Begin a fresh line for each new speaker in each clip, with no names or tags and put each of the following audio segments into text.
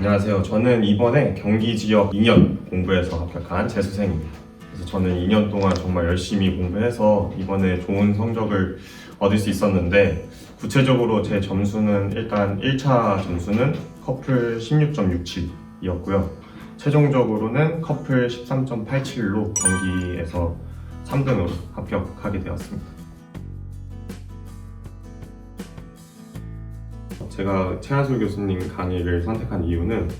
안녕하세요. 저는 이번에 경기 지역 2년 공부해서 합격한 재수생입니다. 그래서 저는 2년 동안 정말 열심히 공부해서 이번에 좋은 성적을 얻을 수 있었는데 구체적으로 제 점수는 일단 1차 점수는 커플 16.67이었고요. 최종적으로는 커플 13.87로 경기에서 3등으로 합격하게 되었습니다. 제가 최하술 교수님 강의를 선택한 이유는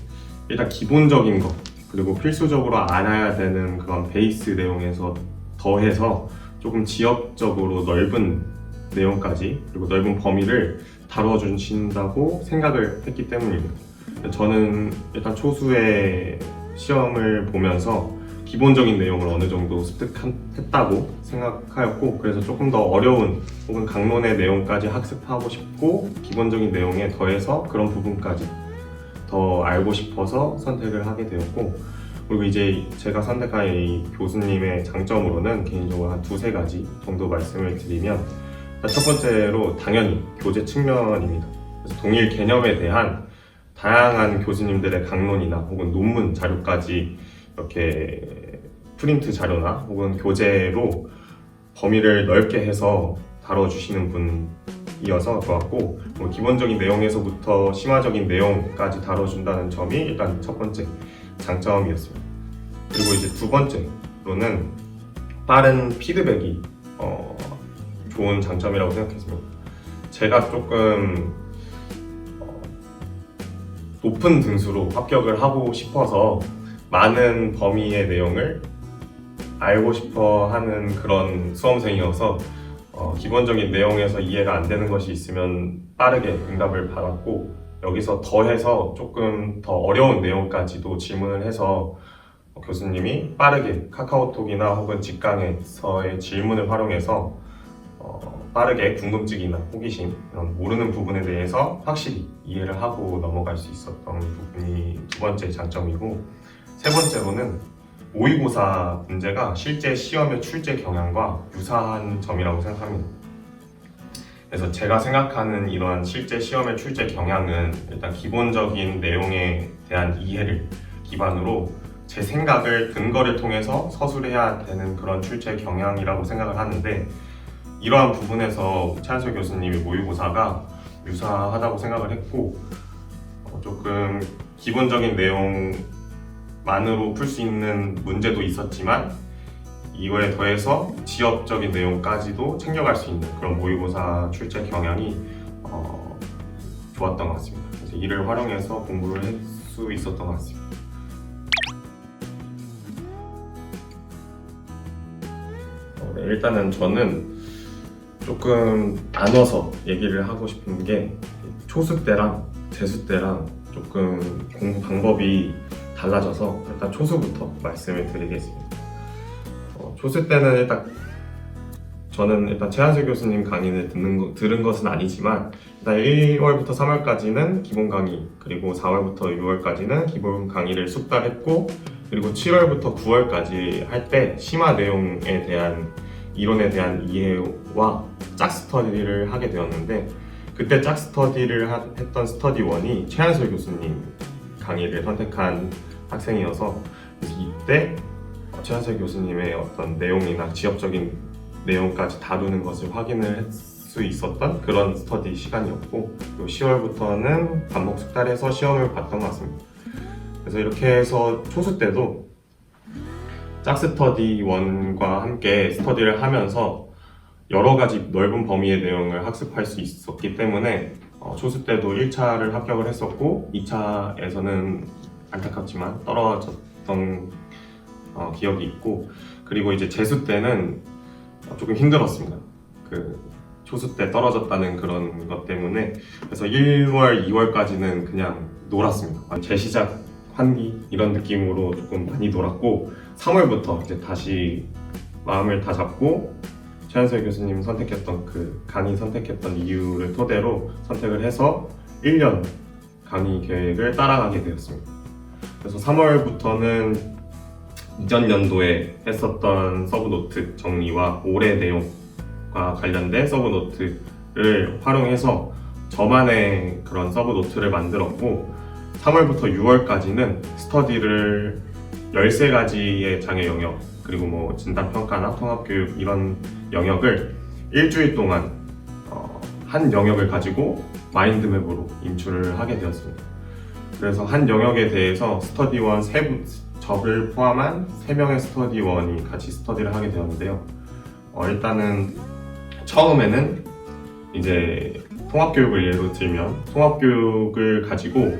일단 기본적인 것 그리고 필수적으로 알아야 되는 그런 베이스 내용에서 더해서 조금 지역적으로 넓은 내용까지 그리고 넓은 범위를 다뤄주신다고 생각을 했기 때문입니다. 저는 일단 초수의 시험을 보면서 기본적인 내용을 어느 정도 습득했다고 생각하였고 그래서 조금 더 어려운 혹은 강론의 내용까지 학습하고 싶고 기본적인 내용에 더해서 그런 부분까지 더 알고 싶어서 선택을 하게 되었고 그리고 이제 제가 선택한 이 교수님의 장점으로는 개인적으로 한 두세 가지 정도 말씀을 드리면 첫 번째로 당연히 교재 측면입니다. 그래서 동일 개념에 대한 다양한 교수님들의 강론이나 혹은 논문 자료까지 이렇게 프린트 자료나 혹은 교재로 범위를 넓게 해서 다뤄주시는 분이어서 좋았고 뭐 기본적인 내용에서부터 심화적인 내용까지 다뤄준다는 점이 일단 첫 번째 장점이었습니다. 그리고 이제 두 번째로는 빠른 피드백이 어, 좋은 장점이라고 생각했습니다. 제가 조금 어, 높은 등수로 합격을 하고 싶어서 많은 범위의 내용을 알고 싶어 하는 그런 수험생이어서 어, 기본적인 내용에서 이해가 안 되는 것이 있으면 빠르게 응답을 받았고 여기서 더해서 조금 더 어려운 내용까지도 질문을 해서 교수님이 빠르게 카카오톡이나 혹은 직강에서의 질문을 활용해서 어, 빠르게 궁금증이나 호기심 이런 모르는 부분에 대해서 확실히 이해를 하고 넘어갈 수 있었던 부분이 두 번째 장점이고 세 번째로는 모의고사 문제가 실제 시험의 출제 경향과 유사한 점이라고 생각합니다. 그래서 제가 생각하는 이러한 실제 시험의 출제 경향은 일단 기본적인 내용에 대한 이해를 기반으로 제 생각을 근거를 통해서 서술해야 되는 그런 출제 경향이라고 생각을 하는데 이러한 부분에서 최한솔 교수님의 모의고사가 유사하다고 생각을 했고 어, 조금 기본적인 내용 만으로 풀 수 있는 문제도 있었지만 이거에 더해서 지역적인 내용까지도 챙겨갈 수 있는 그런 모의고사 출제 경향이 어, 좋았던 것 같습니다. 그래서 이를 활용해서 공부를 할 수 있었던 것 같습니다. 어, 네, 일단은 저는 조금 나눠서 얘기를 하고 싶은 게 초수 때랑 재수 때랑 조금 공부 방법이 달라져서 일단 초수부터 말씀을 드리겠습니다. 어, 초수 때는 일단 저는 일단 최한수 교수님 강의를 듣는 거, 들은 것은 아니지만 일단 1월부터 3월까지는 기본 강의 그리고 4월부터 6월까지는 기본 강의를 숙달했고 그리고 7월부터 9월까지 할 때 심화 내용에 대한 이론에 대한 이해와 짝 스터디를 하게 되었는데 그때 짝 스터디를 하- 했던 스터디 원이 최한솔 교수님 강의를 선택한 학생이어서 그래서 이때 어, 최한솔 교수님의 어떤 내용이나 지역적인 내용까지 다루는 것을 확인을 할수 있었던 그런 스터디 시간이었고 그리고 10월부터는 반복 숙달해서 시험을 봤던 것 같습니다. 그래서 이렇게 해서 초수 때도 짝 스터디 원과 함께 스터디를 하면서 여러 가지 넓은 범위의 내용을 학습할 수 있었기 때문에 어, 초수 때도 1차를 합격을 했었고 2차에서는 안타깝지만 떨어졌던 어, 기억이 있고 그리고 이제 재수 때는 어, 조금 힘들었습니다. 그 초수 때 떨어졌다는 그런 것 때문에 그래서 1월, 2월까지는 그냥 놀았습니다. 재시작 환기 이런 느낌으로 조금 많이 놀았고 3월부터 이제 다시 마음을 다 잡고 최한솔 교수님 선택했던 그 강의 선택했던 이유를 토대로 선택을 해서 1년 강의 계획을 따라가게 되었습니다. 그래서 3월부터는 이전 연도에 했었던 서브노트 정리와 올해 내용과 관련된 서브노트를 활용해서 저만의 그런 서브노트를 만들었고 3월부터 6월까지는 스터디를 13가지의 장애 영역 그리고 뭐 진단평가나 통합교육 이런 영역을 일주일 동안 어, 한 영역을 가지고 마인드맵으로 인출을 하게 되었습니다. 그래서 한 영역에 대해서 스터디원 세 분, 저를 포함한 3명의 스터디원이 같이 스터디를 하게 되었는데요. 어, 일단은 처음에는 이제 통합교육을 예로 들면 통합교육을 가지고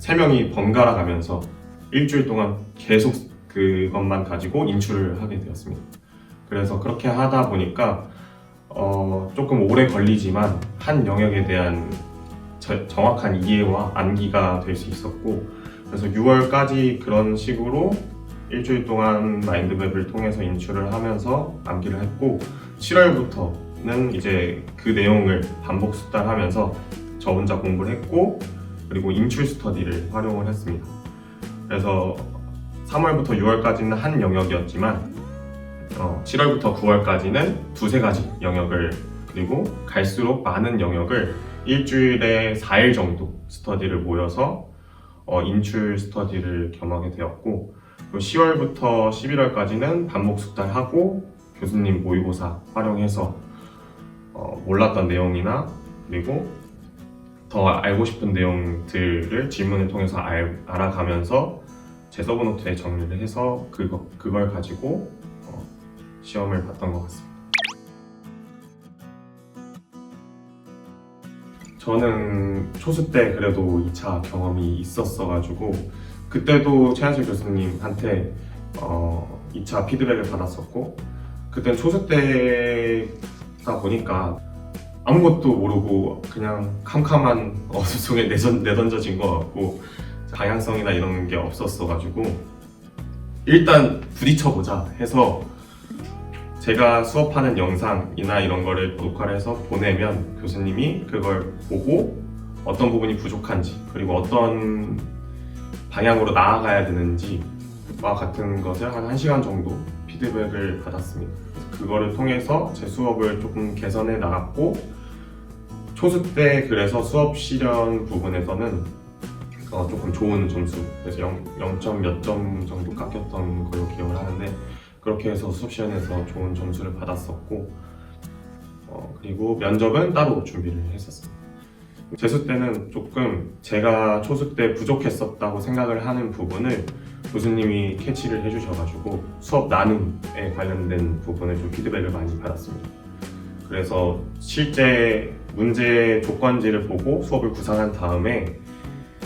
3명이 번갈아 가면서 일주일 동안 계속 그것만 가지고 인출을 하게 되었습니다. 그래서 그렇게 하다 보니까 어, 조금 오래 걸리지만 한 영역에 대한 저- 정확한 이해와 암기가 될 수 있었고 그래서 6월까지 그런 식으로 일주일 동안 마인드맵을 통해서 인출을 하면서 암기를 했고 7월부터는 이제 그 내용을 반복 숙달하면서 저 혼자 공부를 했고 그리고 인출 스터디를 활용을 했습니다. 그래서 3월부터 6월까지는 한 영역이었지만 어, 7월부터 9월까지는 두세 가지 영역을 그리고 갈수록 많은 영역을 일주일에 4일 정도 스터디를 모여서 어, 인출 스터디를 겸하게 되었고 그리고 10월부터 11월까지는 반복 숙달하고 교수님 모의고사 활용해서 어, 몰랐던 내용이나 그리고 더 알고 싶은 내용들을 질문을 통해서 알, 알아가면서 제 서브노트에 정리를 해서 그거, 그걸 가지고 어, 시험을 봤던 것 같습니다. 저는 초수 때 그래도 2차 경험이 있었어가지고 그때도 최한실 교수님한테 어, 2차 피드백을 받았었고 그땐 초수 때다 보니까 아무것도 모르고 그냥 캄캄한 어둠 속에 내전, 내던져진 것 같고 방향성이나 이런 게 없었어가지고 일단 부딪혀보자 해서 제가 수업하는 영상이나 이런 거를 녹화를 해서 보내면 교수님이 그걸 보고 어떤 부분이 부족한지 그리고 어떤 방향으로 나아가야 되는지와 같은 것을 한 1시간 정도 피드백을 받았습니다. 그래서 그거를 통해서 제 수업을 조금 개선해 나갔고 초수 때 그래서 수업 실현 부분에서는 어, 조금 좋은 점수 그래서 0, 0점 몇 점 정도 깎였던 걸로 기억을 하는데 그렇게 해서 수업 시간에서 좋은 점수를 받았었고 어, 그리고 면접은 따로 준비를 했었습니다. 재수 때는 조금 제가 초수 때 부족했었다고 생각을 하는 부분을 교수님이 캐치를 해주셔가지고 수업 나눔에 관련된 부분을 좀 피드백을 많이 받았습니다. 그래서 실제 문제 조건지를 보고 수업을 구상한 다음에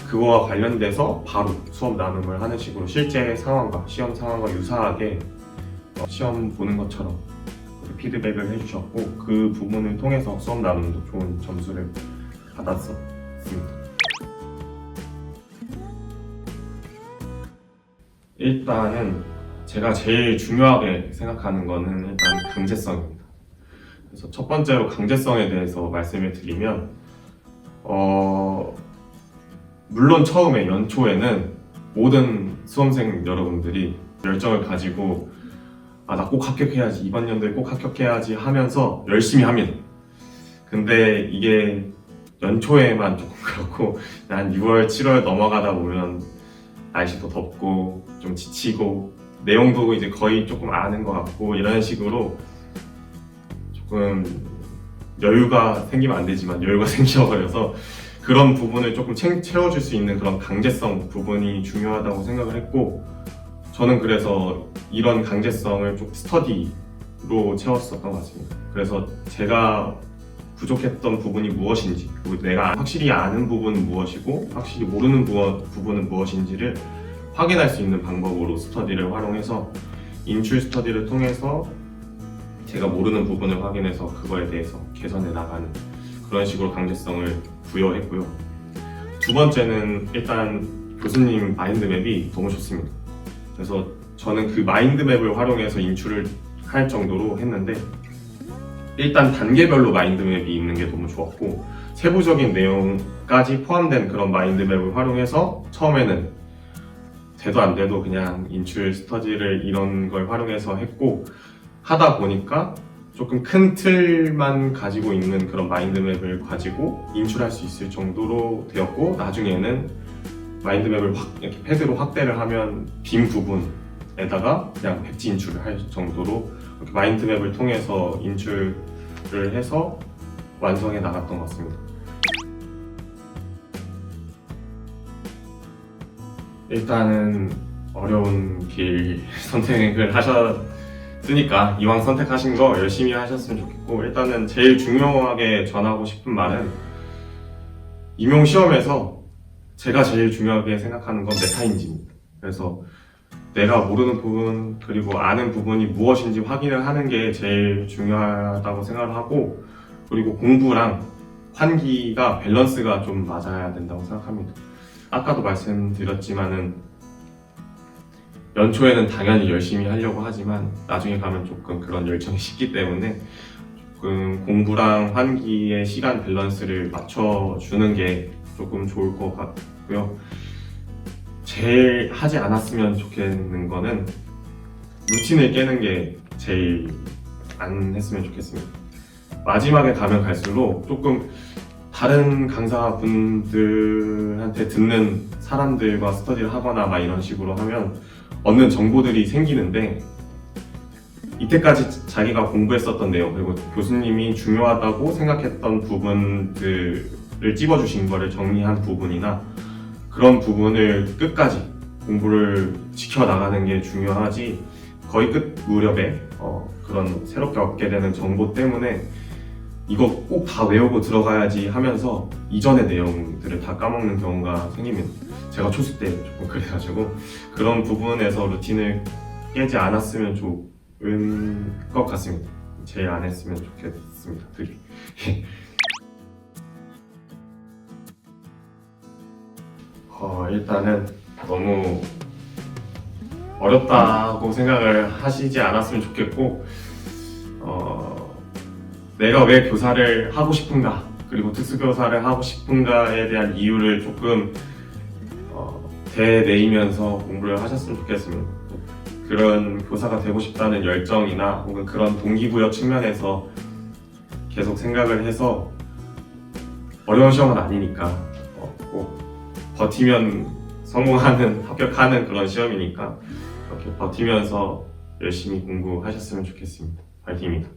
그거와 관련돼서 바로 수업 나눔을 하는 식으로 실제 상황과 시험 상황과 유사하게 어, 시험 보는 것처럼 피드백을 해주셨고 그 부분을 통해서 수업 나눔도 좋은 점수를 받았었습니다. 일단은 제가 제일 중요하게 생각하는 거는 일단 강제성입니다. 그래서 첫 번째로 강제성에 대해서 말씀을 드리면 어 물론 처음에 연초에는 모든 수험생 여러분들이 열정을 가지고 아 나 꼭 합격해야지 이번 연도에 꼭 합격해야지 하면서 열심히 합니다. 근데 이게 연초에만 조금 그렇고 한 6월 7월 넘어가다 보면 날씨도 덥고 좀 지치고 내용도 이제 거의 조금 아는 것 같고 이런 식으로 조금 여유가 생기면 안 되지만 여유가 생겨버려서 그런 부분을 조금 채, 채워줄 수 있는 그런 강제성 부분이 중요하다고 생각을 했고 저는 그래서 이런 강제성을 좀 스터디로 채웠었던 것 같습니다. 그래서 제가 부족했던 부분이 무엇인지 그리고 내가 확실히 아는 부분은 무엇이고 확실히 모르는 부분은 무엇인지를 확인할 수 있는 방법으로 스터디를 활용해서 인출 스터디를 통해서 제가 모르는 부분을 확인해서 그거에 대해서 개선해 나가는 그런 식으로 강제성을 부여했고요. 두 번째는 일단 교수님 마인드맵이 너무 좋습니다. 그래서 저는 그 마인드맵을 활용해서 인출을 할 정도로 했는데 일단 단계별로 마인드맵이 있는 게 너무 좋았고 세부적인 내용까지 포함된 그런 마인드맵을 활용해서 처음에는 돼도 안 돼도 그냥 인출 스터디를 이런 걸 활용해서 했고 하다 보니까 조금 큰 틀만 가지고 있는 그런 마인드맵을 가지고 인출할 수 있을 정도로 되었고 나중에는 마인드맵을 확 이렇게 패드로 확대를 하면 빈 부분에다가 그냥 백지 인출을 할 정도로 마인드맵을 통해서 인출을 해서 완성해 나갔던 것 같습니다. 일단은 어려운 길 선택을 하셨으니까 이왕 선택하신 거 열심히 하셨으면 좋겠고 일단은 제일 중요하게 전하고 싶은 말은 임용 시험에서 제가 제일 중요하게 생각하는 건 메타인지입니다. 그래서 내가 모르는 부분 그리고 아는 부분이 무엇인지 확인을 하는 게 제일 중요하다고 생각을 하고 그리고 공부랑 환기가 밸런스가 좀 맞아야 된다고 생각합니다. 아까도 말씀드렸지만은 연초에는 당연히 열심히 하려고 하지만 나중에 가면 조금 그런 열정이 식기 때문에 조금 공부랑 환기의 시간 밸런스를 맞춰주는 게 조금 좋을 것 같고요. 제일 하지 않았으면 좋겠는 거는 루틴을 깨는 게 제일 안 했으면 좋겠습니다. 마지막에 가면 갈수록 조금 다른 강사분들한테 듣는 사람들과 스터디를 하거나 막 이런 식으로 하면 얻는 정보들이 생기는데 이때까지 자기가 공부했었던 내용 그리고 교수님이 중요하다고 생각했던 부분들 을 찝어주신 거를 정리한 부분이나 그런 부분을 끝까지 공부를 지켜나가는 게 중요하지 거의 끝 무렵에 어, 그런 새롭게 얻게 되는 정보 때문에 이거 꼭 다 외우고 들어가야지 하면서 이전의 내용들을 다 까먹는 경우가 생기면 제가 초수 때 조금 그래가지고 그런 부분에서 루틴을 깨지 않았으면 좋은 것 같습니다. 제일 안 했으면 좋겠습니다. 그게. 어, 일단은 너무 어렵다고 생각을 하시지 않았으면 좋겠고 어, 내가 왜 교사를 하고 싶은가 그리고 특수교사를 하고 싶은가에 대한 이유를 조금 어, 되뇌이면서 공부를 하셨으면 좋겠습니다. 그런 교사가 되고 싶다는 열정이나 혹은 그런 동기부여 측면에서 계속 생각을 해서 어려운 시험은 아니니까 버티면 성공하는 합격하는 그런 시험이니까 이렇게 버티면서 열심히 공부하셨으면 좋겠습니다. 파이팅입니다.